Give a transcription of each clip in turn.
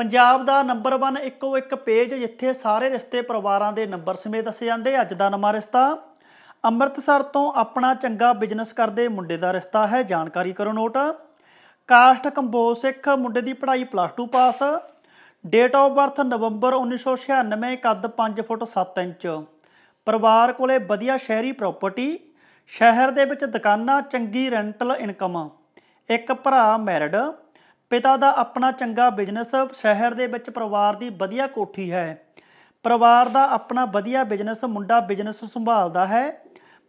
ਪੰਜਾਬ ਦਾ number 1 ਇੱਕੋ ਇੱਕ page ਜਿੱਥੇ ਸਾਰੇ ਰਿਸ਼ਤੇ ਪਰਿਵਾਰਾਂ ਦੇ ਨੰਬਰ ਸਮੇਤ ਦੱਸੇ ਜਾਂਦੇ ਅੱਜ ਦਾ ਨਵਾਂ ਰਿਸ਼ਤਾ। ਅੰਮ੍ਰਿਤਸਰ ਤੋਂ ਆਪਣਾ ਚੰਗਾ ਬਿਜ਼ਨਸ ਕਰਦੇ ਮੁੰਡੇ ਦਾ ਰਿਸ਼ਤਾ ਹੈ। ਜਾਣਕਾਰੀ ਕਰੋ ਨੋਟ। ਕਾਸਟ ਕੰਬੋਜ ਸਿੱਖ ਮੁੰਡੇ ਦੀ ਪੜ੍ਹਾਈ plus 2 pass. Date of birth November 1996 ਕੱਦ 5 ਫੁੱਟ 7 ਇੰਚ। ਪਰਿਵਾਰ ਕੋਲੇ ਵਧੀਆ ਸ਼ਹਿਰੀ ਪ੍ਰਾਪਰਟੀ ਸ਼ਹਿਰ ਦੇ ਵਿੱਚ ਦੁਕਾਨਾਂ, ਚੰਗੀ ਰੈਂਟਲ ਇਨਕਮ ਇੱਕ ਭਰਾ ਮੈਰਿਡ ਪਿਤਾ ਦਾ ਆਪਣਾ ਚੰਗਾ ਬਿਜ਼ਨਸ ਸ਼ਹਿਰ ਦੇ ਵਿੱਚ ਪਰਿਵਾਰ ਦੀ ਵਧੀਆ ਕੋਠੀ ਹੈ। ਪਰਿਵਾਰ ਦਾ ਆਪਣਾ ਵਧੀਆ ਬਿਜ਼ਨਸ ਮੁੰਡਾ ਬਿਜ਼ਨਸ ਸੰਭਾਲਦਾ ਹੈ।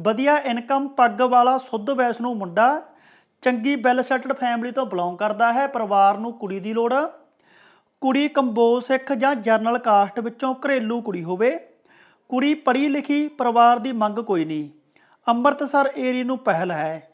ਵਧੀਆ ਇਨਕਮ ਪੱਗ ਵਾਲਾ ਸੁੱਧ ਵੈਸ਼ਨੂੰ ਮੁੰਡਾ ਚੰਗੀ ਵੈਲ ਸੈਟਲਡ ਫੈਮਿਲੀ ਤੋਂ ਬਿਲੋਂਗ ਕਰਦਾ ਹੈ, ਪਰਿਵਾਰ ਨੂੰ ਕੁੜੀ ਦੀ ਲੋੜ। ਕੁੜੀ ਕੰਬੋਜ ਸਿੱਖ ਜਾਂ ਜਰਨਲ ਕਾਸਟ ਵਿੱਚੋਂ ਘਰੇਲੂ ਕੁੜੀ ਹੋਵੇ। ਕੁੜੀ ਪੜ੍ਹੀ ਲਿਖੀ, ਪਰਿਵਾਰ ਦੀ ਮੰਗ ਕੋਈ ਨਹੀਂ। ਅੰਮ੍ਰਿਤਸਰ ਏਰੀਆ ਨੂੰ ਪਹਿਲ ਹੈ।